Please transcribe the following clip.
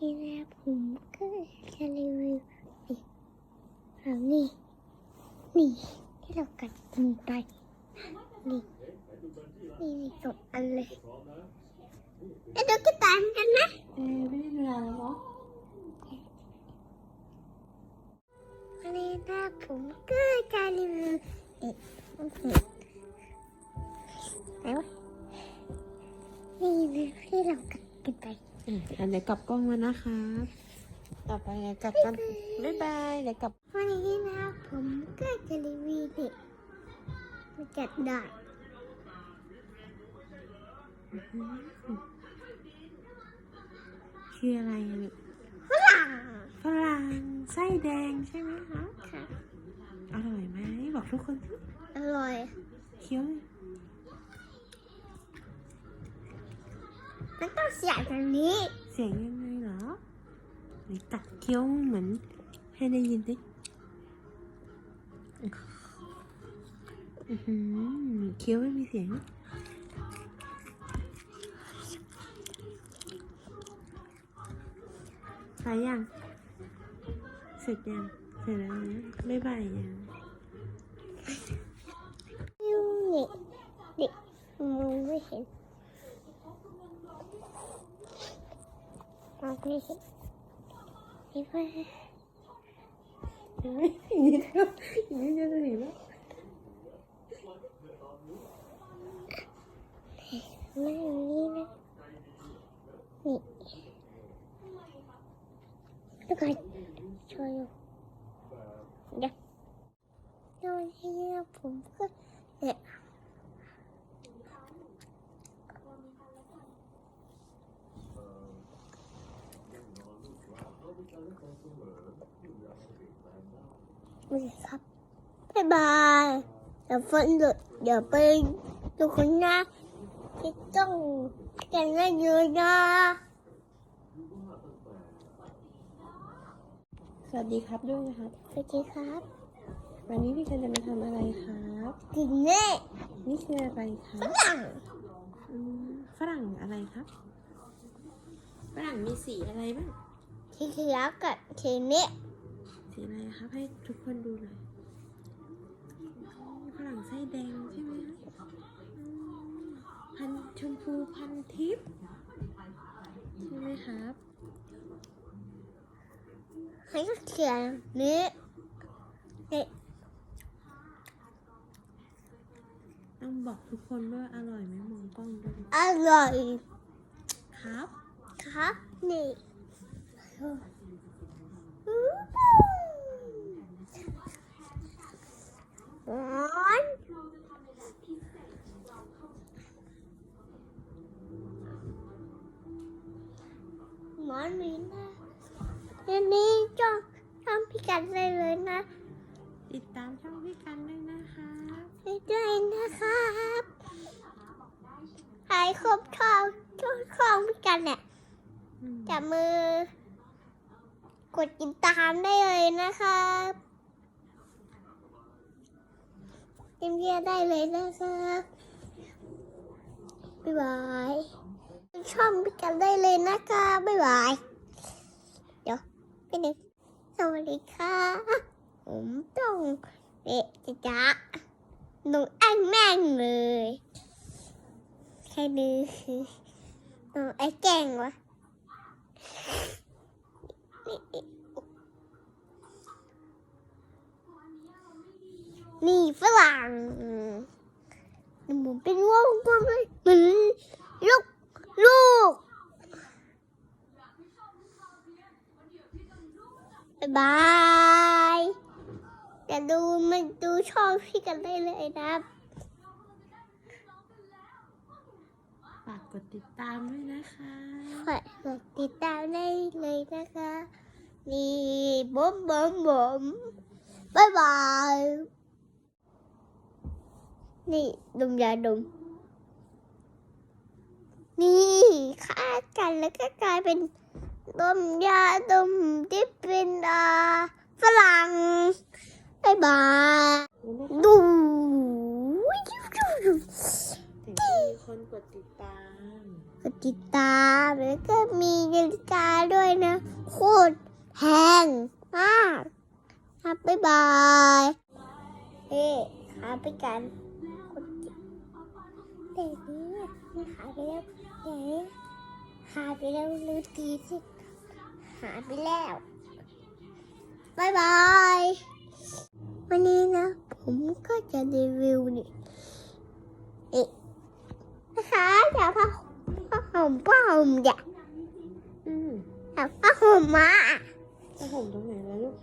ที่แรกผมก็จะรีวิวนี่เอานี่ นี่ที่เรากัดกินไป นี่ นี่นี่สองอันเลยเดี๋ยวก็ตามกันนะเออไม่ได้ดูแลแล้วเนาะวันนี้นะผมก็จะรีวิวนี่ไหนวะนี่นะที่เรากัดกินไป อืมอันเดี๋ยวกลับกล้องมานะครับต่อไปเดี๋ยวกลับกันบ๊ายบายเดี๋ยวกลับวันนี้นะผมก็จะรีวิวเด็กมาจัดได้คืออะไรอะลูกฝรั่งฝรั่งไส้แดงใช่ไหมคะค่ะอร่อยไหมบอกทุกคนสิอร่อยเคี้ยวเลย มันต้องเสียงแบบนี้ เสียงยังไงเหรอไหนตัดเคี้ยวเหมือน ให้ได้ยินสิอือหือเคี้ยวไม่มีเสียงสายยัง เสร็จยัง เสร็จแล้วนะบ๊ายบายยังยูนี่เด็กมองไม่เห็น มองไม่เห็นนี่ว่าอีกนิดเดียวอีกนิดเดียวจะเห็นแล้วไม่นี่นะนี่แล้วก็ช่วยอยู่เดี๋ยวตอนที่ผมก็เนี่ย โอเคครับ บ๊ายบายเดี๋ยวฝนหยุดเดี๋ยวไปดูคนหน้าที่ต้องกันได้เยอะนะสวัสดีครับด้วยนะครับ สวัสดีครับ วันนี้พี่กันจะมาทำอะไรครับกินเน่นี่คืออะไรครัฝบรั่งอืมฝรั่งอะไรครับ ฝรั่งมีสีอะไรบ้างทีเขียวกับทีเน่ สีอะไรครับให้ทุกคนดูหน่อยอืมฝรั่งไส้แดงใช่ไหมคะอืมพันธุ์ชมพูพันธุ์ทิพย์ใช่ไหมครับให้ก็เขียนเน่เน่ต้องบอกทุกคนด้วยอร่อยไหมมองกล้องด้วยอร่อย ครับ ครับนี่ ร้อนหมอนมีนะอันนี้จ้องทำพิกัดได้เลยนะติดตามช่องพี่กันด้วยนะคะไปด้วยนะครับใครครบชอบชอบชอบพิกัดเนี่ยอืมจับมือกดติดตามได้เลยนะครับ เต็มเยียได้เลยนะครับบ๊ายบายชองพิกันได้เลยนะครับบ๊ายบาย เดี๋ยวไปหนึ่งสวัสดีค่ะ ผมต้องเด็กจ้าหนูแองแม่งเลยแค่นี้หนูไอ้แกงวะ นี่ฝรั่งหมุนเป็นวงกลมเลยเหมือนลูกลูกบ๊ายบายจะดูมันดูช่องพี่กันได้เลยนะฝากกดติดตามด้วยนะคะฝากกดติดตามได้เลยนะคะนี่บ๊อมบ๊อมบ๊อมบ๊ายบาย นี่ดมยาดม นี่ฆ่ากันแล้วก็กลายเป็นดมยาดมที่เป็นอ่าฝรั่งบายบายดูคนกดติดตามกดติดตามแล้วก็มีนาฬิกาด้วยนะโคตรแพงมากครับบ๊ายบายเฮ้ขาไปกัน เด็กนี้มันหายไปแล้วไหนหายไปแล้วลืมตีสิหายไปแล้วบายบายวันนี้นะ ผมก็จะรีวิวนี่เอ๊ะนะคะอย่าผ้าผ้าห่มผ้าห่มอย่าอืมอย่าผ้าห่มมาจะห่มตรงไหนลูก